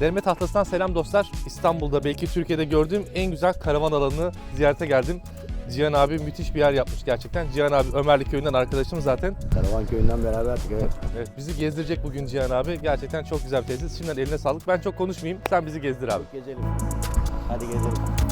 Derme Tahtası'ndan selam dostlar. İstanbul'da belki Türkiye'de gördüğüm en güzel karavan alanını ziyarete geldim. Cihan abi müthiş bir yer yapmış gerçekten. Cihan abi Ömerli köyünden arkadaşım zaten. Karavan köyünden beraberdik evet. Evet, bizi gezdirecek bugün Cihan abi. Gerçekten çok güzel bir tesis. Şimdiden eline sağlık. Ben çok konuşmayayım. Sen bizi gezdir abi. Gezelim. Hadi gezelim.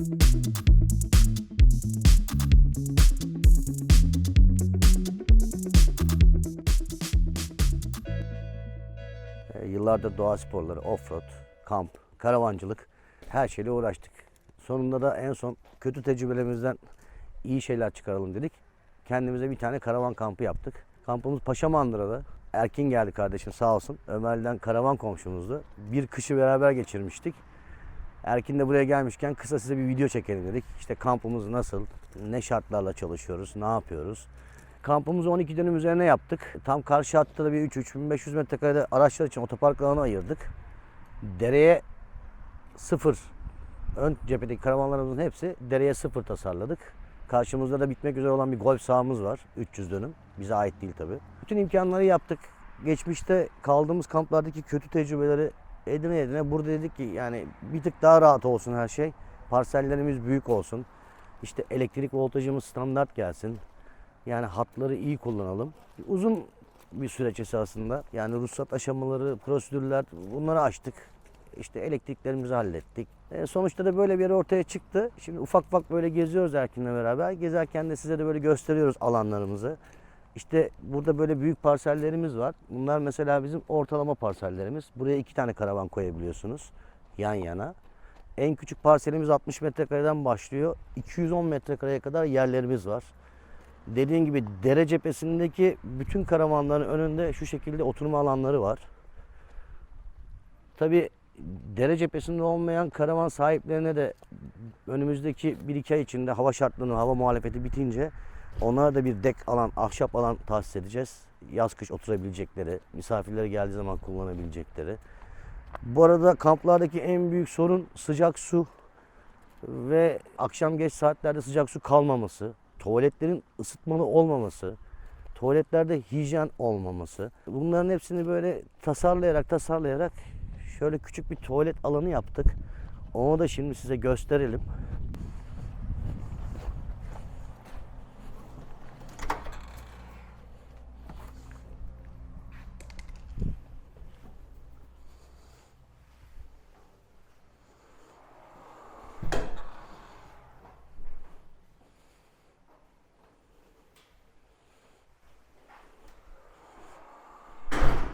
Yıllardır doğa sporları, offroad, kamp, karavancılık her şeyle uğraştık. Sonunda da en son kötü tecrübelerimizden iyi şeyler çıkaralım dedik. Kendimize bir tane karavan kampı yaptık. Kampımız Paşamandıra'da. Erkin geldi kardeşim sağ olsun. Ömer'den karavan komşumuzdu. Bir kışı beraber geçirmiştik. Erkin de buraya gelmişken kısa size bir video çekelim dedik. İşte kampımız nasıl, ne şartlarla çalışıyoruz, ne yapıyoruz. Kampımızı 12 dönüm üzerine yaptık. Tam karşı hatta da bir 3-3500 metrekarede araçlar için otopark alanı ayırdık. Dereye sıfır. Ön cephedeki karavanlarımızın hepsi dereye sıfır tasarladık. Karşımızda da bitmek üzere olan bir golf sahamız var. 300 dönüm. Bize ait değil tabi. Bütün imkanları yaptık. Geçmişte kaldığımız kamplardaki kötü tecrübeleri edine edine burada dedik ki yani bir tık daha rahat olsun her şey. Parsellerimiz büyük olsun. İşte elektrik voltajımız standart gelsin. Yani hatları iyi kullanalım. Uzun bir süreç esasında. Yani ruhsat aşamaları, prosedürler bunları açtık. İşte elektriklerimizi hallettik. E, sonuçta da böyle bir yer ortaya çıktı. Şimdi ufak ufak böyle geziyoruz Erkin'le beraber. Gezerken de size de böyle gösteriyoruz alanlarımızı. İşte burada böyle büyük parsellerimiz var. Bunlar mesela bizim ortalama parsellerimiz. Buraya iki tane karavan koyabiliyorsunuz yan yana. En küçük parselimiz 60 metrekareden başlıyor. 210 metrekareye kadar yerlerimiz var. Dediğim gibi dere cephesindeki bütün karavanların önünde şu şekilde oturma alanları var. Tabi dere cephesinde olmayan karavan sahiplerine de önümüzdeki 1-2 ay içinde hava şartlarının hava muhalefeti bitince onlara da bir dek alan, ahşap alan tahsis edeceğiz. Yaz kış oturabilecekleri, misafirleri geldiği zaman kullanabilecekleri. Bu arada kamplardaki en büyük sorun sıcak su ve akşam geç saatlerde sıcak su kalmaması, tuvaletlerin ısıtmalı olmaması, tuvaletlerde hijyen olmaması. Bunların hepsini böyle tasarlayarak tasarlayarak şöyle küçük bir tuvalet alanı yaptık. Onu da şimdi size gösterelim.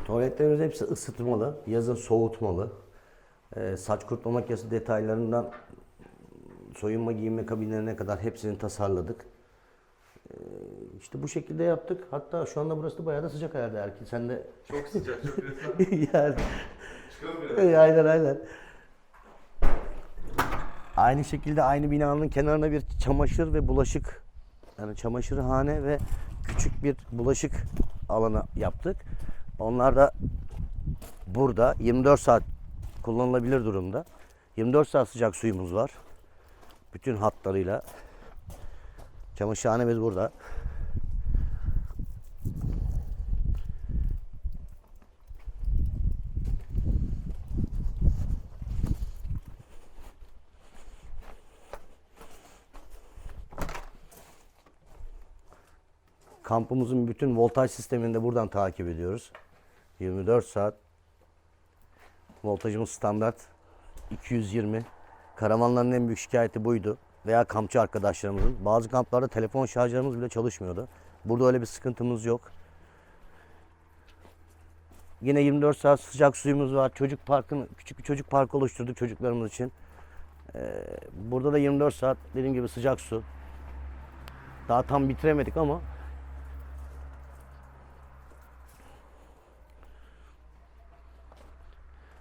Tuvaletlerimiz hepsi ısıtmalı, yazın soğutmalı. Ee, saç kurutma makinesi detaylarından soyunma giyinme kabinlerine kadar hepsini tasarladık. Ee, işte bu şekilde yaptık. Hatta şu anda burası da bayağı da sıcak herhalde Erkin. Sen de Çok sıcak, çok yani Çıkalım Ee, aynen aynen. Aynı şekilde aynı binanın kenarına bir çamaşır ve bulaşık yani çamaşırhane ve küçük bir bulaşık alanı yaptık. Onlar da burada 24 saat kullanılabilir durumda. 24 saat sıcak suyumuz var. Bütün hatlarıyla. Çamaşırhanemiz burada. Kampımızın bütün voltaj sistemini de buradan takip ediyoruz. 24 saat. Voltajımız standart 220. Karavanların en büyük şikayeti buydu. Veya kampçı arkadaşlarımızın. Bazı kamplarda telefon şarjlarımız bile çalışmıyordu. Burada öyle bir sıkıntımız yok. Yine 24 saat sıcak suyumuz var. Çocuk parkın küçük bir çocuk parkı oluşturduk çocuklarımız için. Ee, burada da 24 saat dediğim gibi sıcak su. Daha tam bitiremedik ama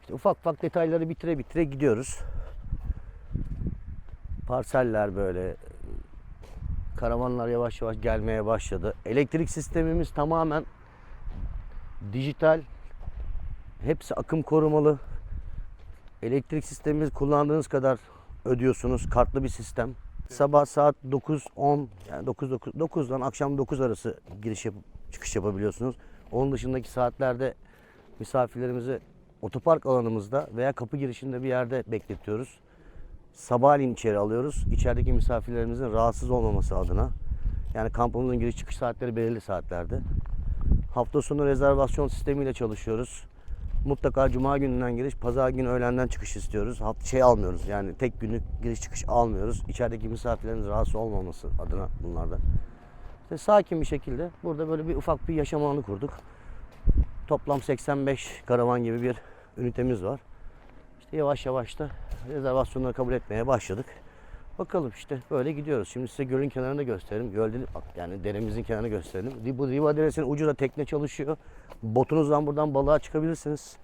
İşte ufak ufak detayları bitire bitire gidiyoruz. Parseller böyle karavanlar yavaş yavaş gelmeye başladı. Elektrik sistemimiz tamamen dijital. Hepsi akım korumalı. Elektrik sistemimiz kullandığınız kadar ödüyorsunuz. Kartlı bir sistem. Sabah saat 9-10 yani 9 9 9'dan akşam 9 arası giriş yapıp çıkış yapabiliyorsunuz. Onun dışındaki saatlerde misafirlerimizi otopark alanımızda veya kapı girişinde bir yerde bekletiyoruz. Sabahleyin içeri alıyoruz. İçerideki misafirlerimizin rahatsız olmaması adına. Yani kampımızın giriş çıkış saatleri belirli saatlerde. Hafta sonu rezervasyon sistemiyle çalışıyoruz. Mutlaka cuma gününden giriş, pazar günü öğlenden çıkış istiyoruz. Haft şey almıyoruz. Yani tek günlük giriş çıkış almıyoruz. İçerideki misafirlerin rahatsız olmaması adına bunlardan. İşte sakin bir şekilde burada böyle bir ufak bir yaşam alanı kurduk. Toplam 85 karavan gibi bir ünitemiz var. İşte yavaş yavaş da rezervasyonları kabul etmeye başladık. Bakalım işte böyle gidiyoruz. Şimdi size gölün kenarını gösterelim. Göl değil, yani deremizin kenarını gösterelim. Bu Riva Deresi'nin ucu da tekne çalışıyor. Botunuzdan buradan balığa çıkabilirsiniz.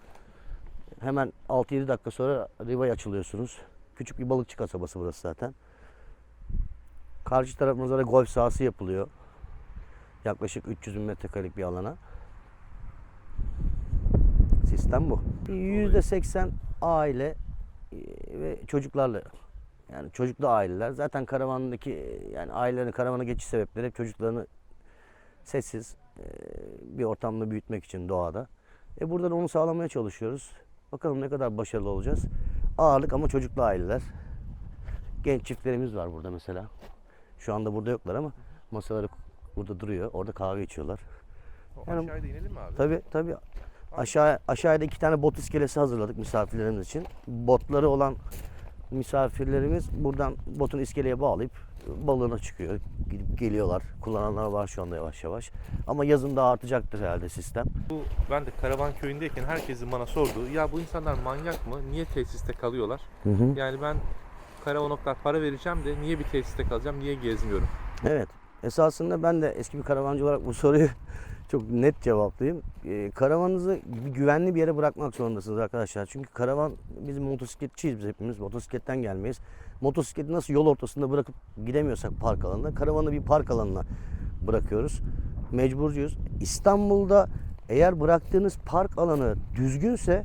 Hemen 6-7 dakika sonra Riva'ya açılıyorsunuz. Küçük bir balıkçı kasabası burası zaten. Karşı tarafımızda da golf sahası yapılıyor. Yaklaşık 300 bin metrekarelik bir alana. Sistem bu. %80 aile e, ve çocuklarla yani çocuklu aileler zaten karavandaki e, yani ailelerin karavana geçiş sebepleri hep çocuklarını sessiz e, bir ortamda büyütmek için doğada. E burada da onu sağlamaya çalışıyoruz. Bakalım ne kadar başarılı olacağız. Ağırlık ama çocuklu aileler. Genç çiftlerimiz var burada mesela. Şu anda burada yoklar ama masaları burada duruyor. Orada kahve içiyorlar. O Yani- aşağıya da inelim mi abi? Tabii tabii. Aşağı aşağıda iki tane bot iskelesi hazırladık misafirlerimiz için. Botları olan misafirlerimiz buradan botun iskeleye bağlayıp balığına çıkıyor. Gidip geliyorlar. Kullananlar var şu anda yavaş yavaş. Ama yazın daha artacaktır herhalde sistem. Bu ben de karavan köyündeyken herkesin bana sorduğu ya bu insanlar manyak mı? Niye tesiste kalıyorlar? Yani ben karavanoklar para vereceğim de niye bir tesiste kalacağım? Niye gezmiyorum? Evet. Esasında ben de eski bir karavancı olarak bu soruyu çok net cevaplayayım. Ee, karavanınızı güvenli bir yere bırakmak zorundasınız arkadaşlar. Çünkü karavan bizim motosikletçiyiz biz hepimiz. Motosikletten gelmeyiz. Motosikleti nasıl yol ortasında bırakıp gidemiyorsak park alanına, karavanı bir park alanına bırakıyoruz. Mecburcuyuz. İstanbul'da eğer bıraktığınız park alanı düzgünse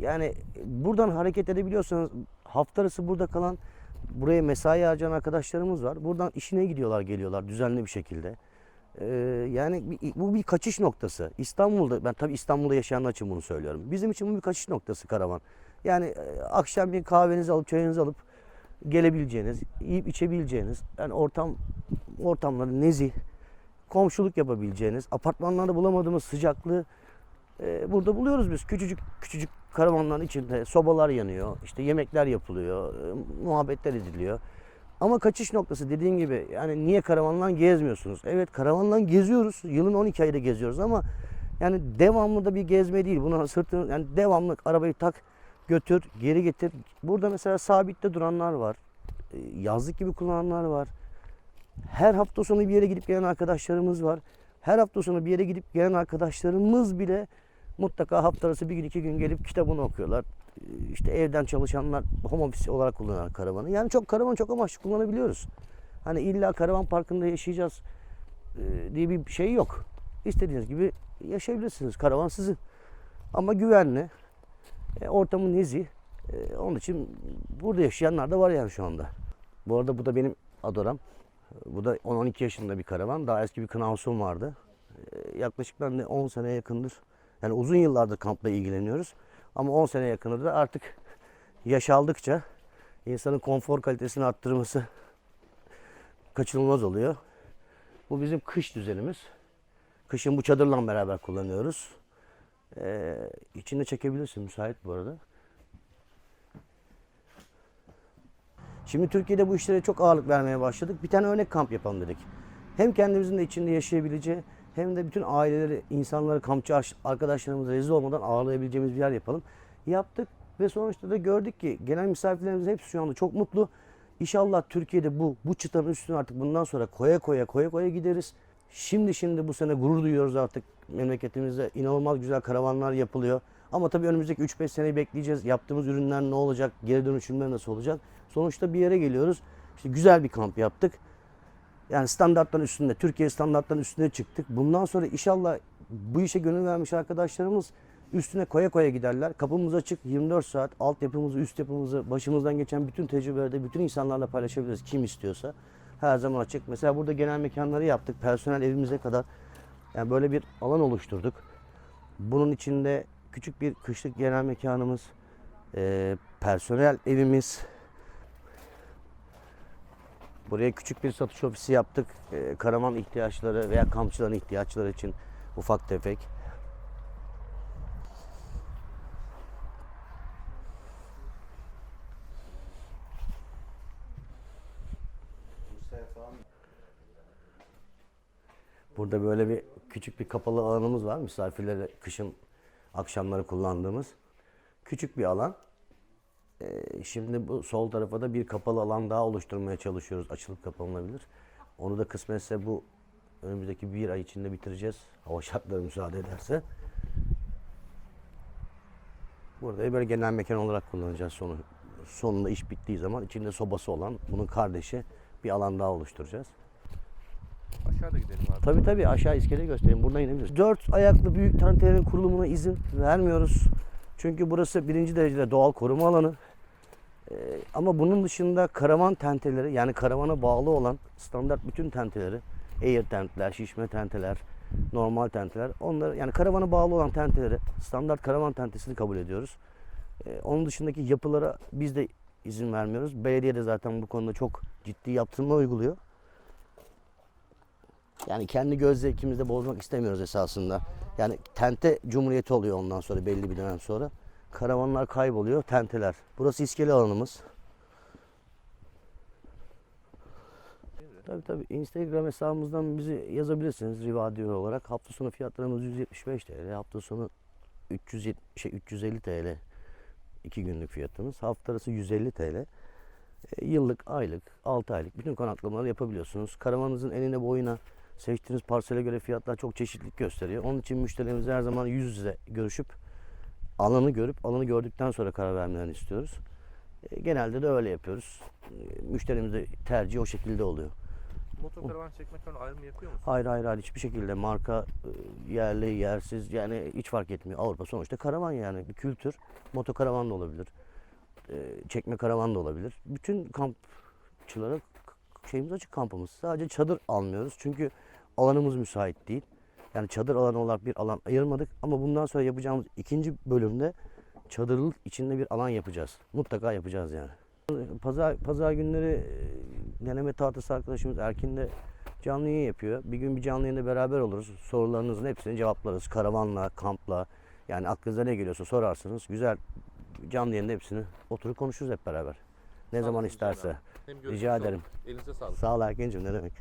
yani buradan hareket edebiliyorsanız hafta arası burada kalan buraya mesai harcayan arkadaşlarımız var. Buradan işine gidiyorlar, geliyorlar düzenli bir şekilde. Ee, yani bu bir kaçış noktası. İstanbul'da, ben tabii İstanbul'da yaşayanlar için bunu söylüyorum. Bizim için bu bir kaçış noktası karavan. Yani e, akşam bir kahvenizi alıp, çayınızı alıp gelebileceğiniz, yiyip içebileceğiniz, yani ortam ortamları nezih, komşuluk yapabileceğiniz, apartmanlarda bulamadığımız sıcaklığı e, burada buluyoruz biz. Küçücük küçücük karavanların içinde sobalar yanıyor, işte yemekler yapılıyor, e, muhabbetler ediliyor. Ama kaçış noktası dediğin gibi yani niye karavanla gezmiyorsunuz? Evet karavanla geziyoruz. Yılın 12 ayı da geziyoruz ama yani devamlı da bir gezme değil. Buna sırtını yani devamlı arabayı tak götür geri getir. Burada mesela sabitte duranlar var. E, Yazlık gibi kullananlar var. Her hafta sonu bir yere gidip gelen arkadaşlarımız var. Her hafta sonu bir yere gidip gelen arkadaşlarımız bile mutlaka hafta arası bir gün iki gün gelip kitabını okuyorlar. Ee, İşte evden çalışanlar home office olarak kullanıyorlar karavanı. Yani çok karavan çok amaçlı kullanabiliyoruz. Hani illa karavan parkında yaşayacağız e, diye bir şey yok. İstediğiniz gibi yaşayabilirsiniz. Karavan sizin. Ama güvenli. E, ortamın nezih. E, onun için burada yaşayanlar da var yani şu anda. Bu arada bu da benim Adoram. Bu da 10-12 yaşında bir karavan. Daha eski bir Knausum vardı. Yaklaşık ben de 10 seneye yakındır. Yani uzun yıllardır kampla ilgileniyoruz. Ama 10 sene yakındır da artık yaş aldıkça insanın konfor kalitesini arttırması kaçınılmaz oluyor. Bu bizim kış düzenimiz. Kışın bu çadırla beraber kullanıyoruz. Ee, içinde çekebilirsin müsait bu arada. Şimdi Türkiye'de bu işlere çok ağırlık vermeye başladık. Bir tane örnek kamp yapalım dedik. Hem kendimizin de içinde yaşayabileceği hem de bütün aileleri, insanları, kampçı aş- arkadaşlarımıza rezil olmadan ağırlayabileceğimiz bir yer yapalım. Yaptık ve sonuçta da gördük ki gelen misafirlerimiz hepsi şu anda çok mutlu. İnşallah Türkiye'de bu bu çıtanın üstüne artık bundan sonra koya koya koya koya gideriz. Şimdi şimdi bu sene gurur duyuyoruz artık memleketimizde inanılmaz güzel karavanlar yapılıyor. Ama tabii önümüzdeki 3-5 seneyi bekleyeceğiz. Yaptığımız ürünler ne olacak? Geri dönüşümler nasıl olacak? Sonuçta bir yere geliyoruz. İşte güzel bir kamp yaptık. Yani standartların üstünde, Türkiye standartlarının üstüne çıktık. Bundan sonra inşallah bu işe gönül vermiş arkadaşlarımız üstüne koya koya giderler. Kapımız açık 24 saat altyapımızı, üst yapımızı, başımızdan geçen bütün tecrübeleri bütün insanlarla paylaşabiliriz. Kim istiyorsa her zaman açık. Mesela burada genel mekanları yaptık. Personel evimize kadar yani böyle bir alan oluşturduk. Bunun içinde küçük bir kışlık genel mekanımız, eee, personel evimiz, Buraya küçük bir satış ofisi yaptık. Ee, karavan ihtiyaçları veya kampçıların ihtiyaçları için ufak tefek. Burada böyle bir küçük bir kapalı alanımız var. Misafirlere kışın akşamları kullandığımız. Küçük bir alan. Ee, Şimdi bu sol tarafa da bir kapalı alan daha oluşturmaya çalışıyoruz. Açılıp kapanabilir. Onu da kısmetse bu önümüzdeki bir ay içinde bitireceğiz. Hava şartları müsaade ederse. Burada böyle genel mekan olarak kullanacağız sonu. Sonunda iş bittiği zaman içinde sobası olan bunun kardeşi bir alan daha oluşturacağız. Aşağıda gidelim abi. Tabii tabii aşağı iskele göstereyim. Buradan inebiliriz. Dört ayaklı büyük tentelerin kurulumuna izin vermiyoruz. Çünkü burası birinci derecede doğal koruma alanı. Ee, ama bunun dışında karavan tenteleri yani karavana bağlı olan standart bütün tenteleri, air tentler, şişme tenteler, normal tenteler, onları yani karavana bağlı olan tenteleri standart karavan tentesini kabul ediyoruz. Ee, onun dışındaki yapılara biz de izin vermiyoruz. Belediye de zaten bu konuda çok ciddi yaptırma uyguluyor. Yani kendi göz zevkimizi de bozmak istemiyoruz esasında. Yani tente cumhuriyeti oluyor ondan sonra belli bir dönem sonra. Karavanlar kayboluyor, tenteler. Burası iskele alanımız. Tabii tabii Instagram hesabımızdan bizi yazabilirsiniz Rivadiyor olarak. Hafta sonu fiyatlarımız 175 TL, hafta sonu 370, şey 350 TL. 2 günlük fiyatımız. Hafta arası 150 TL. E, Yıllık, aylık, 6 aylık bütün konaklamaları yapabiliyorsunuz. Karavanınızın enine boyuna seçtiğiniz parsele göre fiyatlar çok çeşitlilik gösteriyor. Onun için müşterilerimizle her zaman yüz yüze görüşüp alanı görüp alanı gördükten sonra karar vermelerini istiyoruz. E, Genelde de öyle yapıyoruz. E, Müşterimizde tercih o şekilde oluyor. Motokaravan çekmek ön ayrımı yapıyor musun? Hayır hayır hayır hiçbir şekilde marka e, yerli yersiz yani hiç fark etmiyor. Avrupa sonuçta karavan yani bir kültür. Motokaravan da olabilir. e, Çekme karavan da olabilir. Bütün kampçılara şeyimiz açık kampımız. Sadece çadır almıyoruz çünkü alanımız müsait değil. Yani çadır alanı olarak bir alan ayırmadık ama bundan sonra yapacağımız ikinci bölümde çadırlık içinde bir alan yapacağız. Mutlaka yapacağız yani. Pazar pazar günleri e, deneme tahtası arkadaşımız Erkin de canlı yayın yapıyor. Bir gün bir canlı yayında beraber oluruz. Sorularınızın hepsini cevaplarız. Karavanla, kampla. Yani aklınıza ne geliyorsa sorarsınız. Güzel canlı yayında hepsini oturup konuşuruz hep beraber. Ne zaman Sağ olun, isterse. Rica ederim. Elinize sağlık. Sağ ol Erkin'cim ne demek.